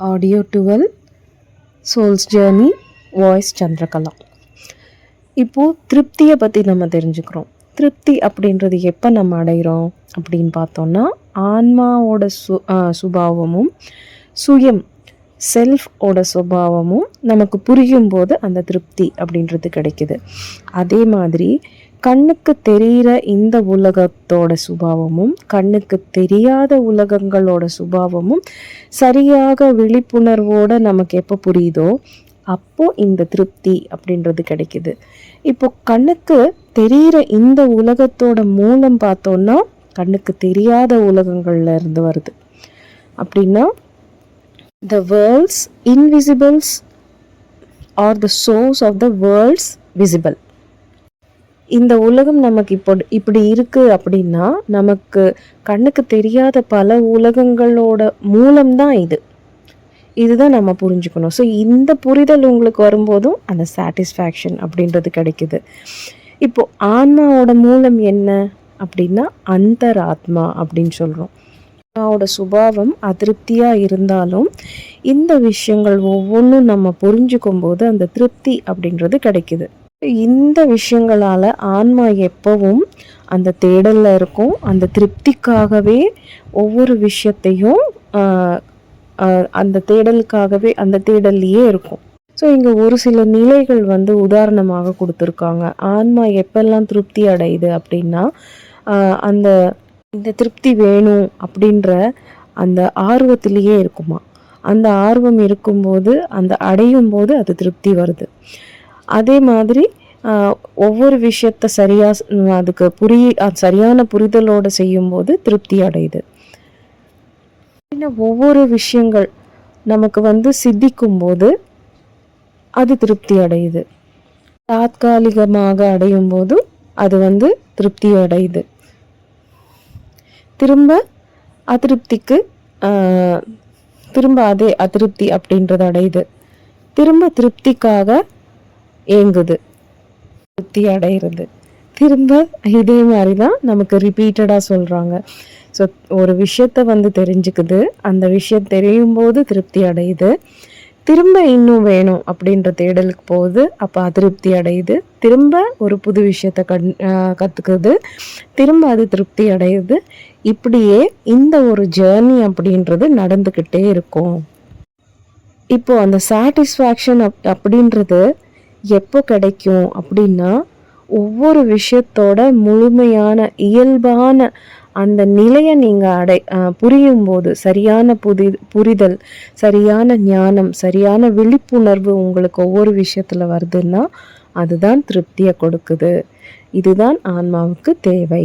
Audio dual souls journey voice Chandrakala இப்போது திருப்தியை பற்றி நம்ம தெரிஞ்சுக்கிறோம். திருப்தி அப்படின்றது எப்போ நம்ம அடைகிறோம் அப்படின்னு பார்த்தோன்னா ஆன்மாவோட சு சுபாவமும் சுயம் செல்ஃபோட சுபாவமும் நமக்கு புரியும் போது அந்த திருப்தி அப்படின்றது கிடைக்குது. அதே மாதிரி கண்ணுக்கு தெரிகிற இந்த உலகத்தோட சுபாவமும் கண்ணுக்கு தெரியாத உலகங்களோட சுபாவமும் சரியாக விழிப்புணர்வோடு நமக்கு எப்போ புரியுதோ அப்போது இந்த திருப்தி அப்படின்றது கிடைக்குது. இப்போ கண்ணுக்கு தெரிகிற இந்த உலகத்தோட மூலம் பார்த்தோன்னா கண்ணுக்கு தெரியாத உலகங்கள்ல இருந்து வருது. அப்படின்னா the worlds invisibles are the source of the worlds visible இந்த உலகம் நமக்கு இப்போ இப்படி இருக்குது அப்படின்னா நமக்கு கண்ணுக்கு தெரியாத பல உலகங்களோட மூலம்தான் இது. இதுதான் நம்ம புரிஞ்சுக்கணும். ஸோ இந்த புரிதல் உங்களுக்கு வரும்போதும் அந்த சாட்டிஸ்ஃபேக்ஷன் அப்படின்றது கிடைக்குது. இப்போ ஆன்மாவோட மூலம் என்ன அப்படின்னா அந்தராத்மா அப்படின்னு சொல்கிறோம் ஆத்மாவோட சுபாவம் அதிருப்தியாக இருந்தாலும் இந்த விஷயங்கள் ஒவ்வொன்றும் நம்ம புரிஞ்சுக்கும் போது அந்த திருப்தி அப்படின்றது கிடைக்குது. இந்த விஷயங்களால் ஆன்மா எப்பவும் அந்த தேடலில் இருக்கும். அந்த திருப்திக்காகவே ஒவ்வொரு விஷயத்தையும் அந்த தேடலுக்காகவே அந்த தேடல்லையே இருக்கும். ஸோ இங்கே ஒரு சில நிலைகள் வந்து உதாரணமாக கொடுத்துருக்காங்க. ஆன்மா எப்பெல்லாம் திருப்தி அடையுது அப்படின்னா அந்த இந்த திருப்தி வேணும் அப்படின்ற அந்த ஆர்வத்திலேயே இருக்குமா? அந்த ஆர்வம் இருக்கும்போது அந்த அடையும் போது அது திருப்தி வருது. அதே மாதிரி ஒவ்வொரு விஷயத்த சரியாக அதுக்கு புரிய சரியான புரிதலோடு செய்யும்போது திருப்தி அடையுது. ஒவ்வொரு விஷயங்கள் நமக்கு வந்து சித்திக்கும் போது அது திருப்தி அடையுது. தாத்காலிகமாக அடையும் போது அது வந்து திருப்தி அடையுது. திரும்ப அதிருப்திக்கு திரும்ப அதே அதிருப்தி அப்படின்றது அடையுது. திரும்ப திருப்திக்காக ஏங்குது திருப்தி அடைகிறது திரும்ப இதே மாதிரி தான் நமக்கு ரிப்பீட்டடாக சொல்கிறாங்க ஸோ ஒரு விஷயத்த வந்து தெரிஞ்சுக்குது அந்த விஷயம் தெரியும் போது திருப்தி அடையுது. திரும்ப இன்னும் வேணும் அப்படின்ற தேடலுக்கு போகுது அப்போ அதிருப்தி அடையுது. திரும்ப ஒரு புது விஷயத்த கண் கற்றுக்குது திரும்ப அது திருப்தி அடையுது. இப்படியே இந்த ஒரு ஜேர்னி அப்படின்றது நடந்துக்கிட்டே இருக்கும். இப்போது அந்த சாட்டிஸ்ஃபேக்ஷன் அப் அப்படின்றது எப்போ கிடைக்கும் அப்படின்னா ஒவ்வொரு விஷயத்தோட முழுமையான இயல்பான அந்த நிலையை நீங்கள் அடை புரியும் போது சரியான புதி புரிதல் சரியான ஞானம் சரியான விழிப்புணர்வு உங்களுக்கு ஒவ்வொரு விஷயத்தில் வருதுன்னா அதுதான் திருப்தியை கொடுக்குது. இதுதான் ஆன்மாவுக்கு தேவை.